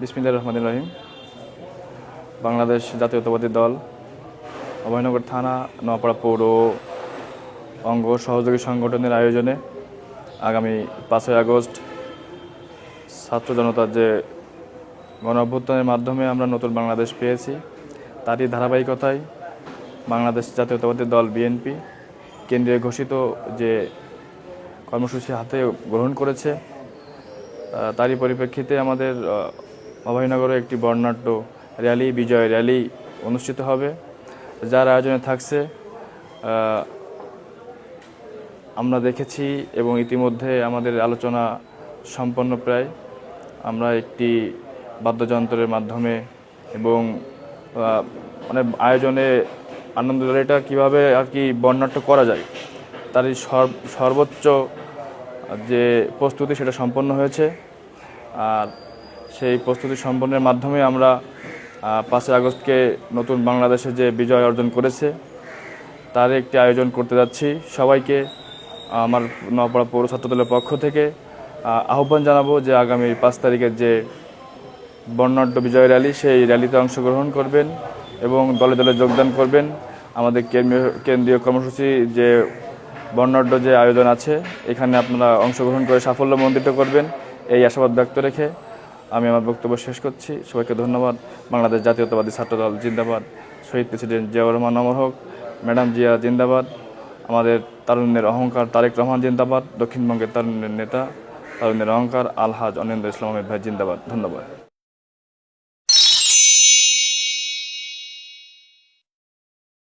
বিসমিল্লা রহমান রহিম। বাংলাদেশ জাতীয়তাবাদী দল, অভয়নগর থানা, নোয়াপাড়া পৌর অঙ্গ সহযোগী সংগঠনের আয়োজনে আগামী পাঁচই আগস্ট ছাত্র জনতার যে গণ অভ্যুত্থানের মাধ্যমে আমরা নতুন বাংলাদেশ পেয়েছি, তারই ধারাবাহিকতায় বাংলাদেশ জাতীয়তাবাদী দল বিএনপি কেন্দ্রীয় ঘোষিত যে কর্মসূচি হাতে গ্রহণ করেছে তারই পরিপ্রেক্ষিতে আমাদের অভয়নগরে একটি বর্ণাঢ্য র্যালি, বিজয় র্যালি অনুষ্ঠিত হবে। যার আয়োজনে থাকছে আমরা দেখেছি এবং ইতিমধ্যে আমাদের আলোচনা সম্পন্ন প্রায়। আমরা একটি বাদ্যযন্ত্রের মাধ্যমে এবং মানে আয়োজনে আনন্দ র্যালিটা কীভাবে আর কি বর্ণাঢ্য করা যায় সর্ব- সর্বোচ্চ যে প্রস্তুতি সেটা সম্পন্ন হয়েছে। আর সেই প্রস্তুতি সম্পন্নের মাধ্যমে আমরা পাঁচই আগস্টকে নতুন বাংলাদেশে যে বিজয় অর্জন করেছে, তার একটি আয়োজন করতে যাচ্ছি। সবাইকে আমার নপাড়া পৌর ছাত্র দলের পক্ষ থেকে আহ্বান জানাব যে আগামী পাঁচ তারিখের যে বর্ণাঢ্য বিজয় র্যালি, সেই র্যালিতে অংশগ্রহণ করবেন এবং দলে দলে যোগদান করবেন। আমাদের কেন্দ্রীয় কর্মসূচি যে বর্ণাঢ্য যে আয়োজন আছে, এখানে আপনারা অংশগ্রহণ করে সাফল্যমণ্ডিত করবেন। এই আশাবাদ ব্যক্ত রেখে আমি আমার বক্তব্য শেষ করছি। সবাইকে ধন্যবাদ। বাংলাদেশ জাতীয়তাবাদী ছাত্রদল জিন্দাবাদ। শহীদ প্রেসিডেন্ট জিয়াউর রহমান অমর হোক, ম্যাডাম জিয়া জিন্দাবাদ। আমাদের তারুণ্যের অহংকার তারেক রহমান জিন্দাবাদ। দক্ষিণবঙ্গের তারুণ্যের নেতা তারুণ্যের অহংকার আলহাজ অনিন্দ ইসলাম আহমেদ ভাই জিন্দাবাদ। ধন্যবাদ।